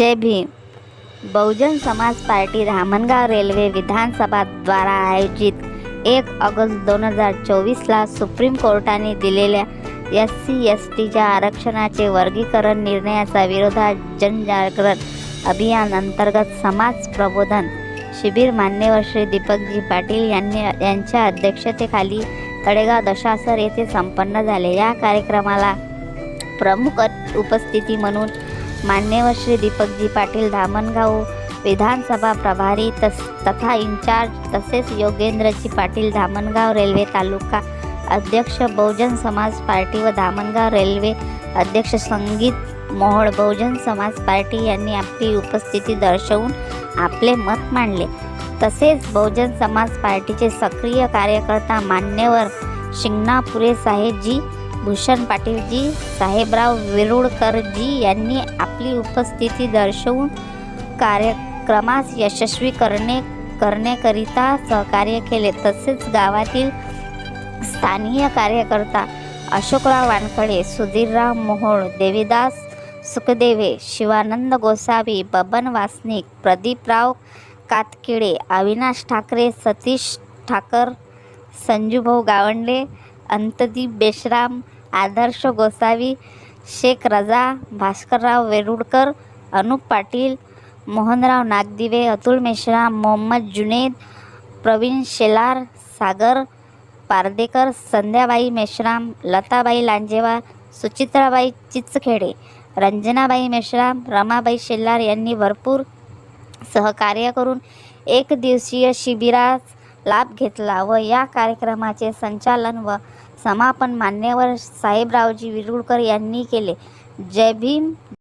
जय Bhim. Bahujan Samaj party Dhamangaon railway विधानसभा द्वारा आयोजित एक ऑगस्ट दोन हजार चोवीसला सुप्रीम कोर्टाने दिलेल्या एस सी एस टीच्या आरक्षणाचे वर्गीकरण निर्णयाचा विरोधात जनजागरण अभियान अंतर्गत समाज प्रबोधन शिबिर मान्यवर श्री दीपकजी पाटील यांनी यांच्या अध्यक्षतेखाली तळेगाव दशासर येथे संपन्न झाले. या कार्यक्रमाला प्रमुख उपस्थिती म्हणून मान्यवर श्री दीपकजी पाटील धामणगाव विधानसभा प्रभारी तस तथा इंचार्ज तसेच योगेंद्रजी पाटील धामणगाव रेल्वे तालुका अध्यक्ष बहुजन समाज पार्टी व धामणगाव रेल्वे अध्यक्ष संगीत मोहोळ बहुजन समाज पार्टी यांनी आपली उपस्थिती दर्शवून आपले मत मांडले. तसेच बहुजन समाज पार्टीचे सक्रिय कार्यकर्ता मान्यवर शिंगणापुरे साहेबजी भूषण पाटीलजी साहेबराव वेरुळकरजी यांनी आपली उपस्थिती दर्शवून कार्यक्रमास यशस्वी करणे करण्याकरिता सहकार्य केले. तसेच गावातील स्थानीय कार्यकर्ता अशोकराव वानखडे सुधीरराव मोहोळ देवीदास सुखदेवे शिवानंद गोसावी बबन वासनिक प्रदीपराव कातकिडे अविनाश ठाकरे सतीश ठाकर संजूभाऊ गावंडे अंतदीप बेशराम आदर्श गोसावी शेख रजा भास्करराव वेरुडकर अनुप पाटील मोहनराव नागदिवे अतुल मेश्राम मोहम्मद जुनेद प्रवीण शेलार सागर पारदेकर संध्याबाई मेश्राम लताबाई लांजेवार सुचित्राबाई चिचखेडे रंजनाबाई मेश्राम रमाबाई शेलार यांनी भरपूर सहकार्य करून एक दिवसीय शिबिरास लाभ घेतला व या कार्यक्रमाचे संचालन व समापन मान्यवर साहेबरावजी विरुळकर यांनी केले. जय भीम.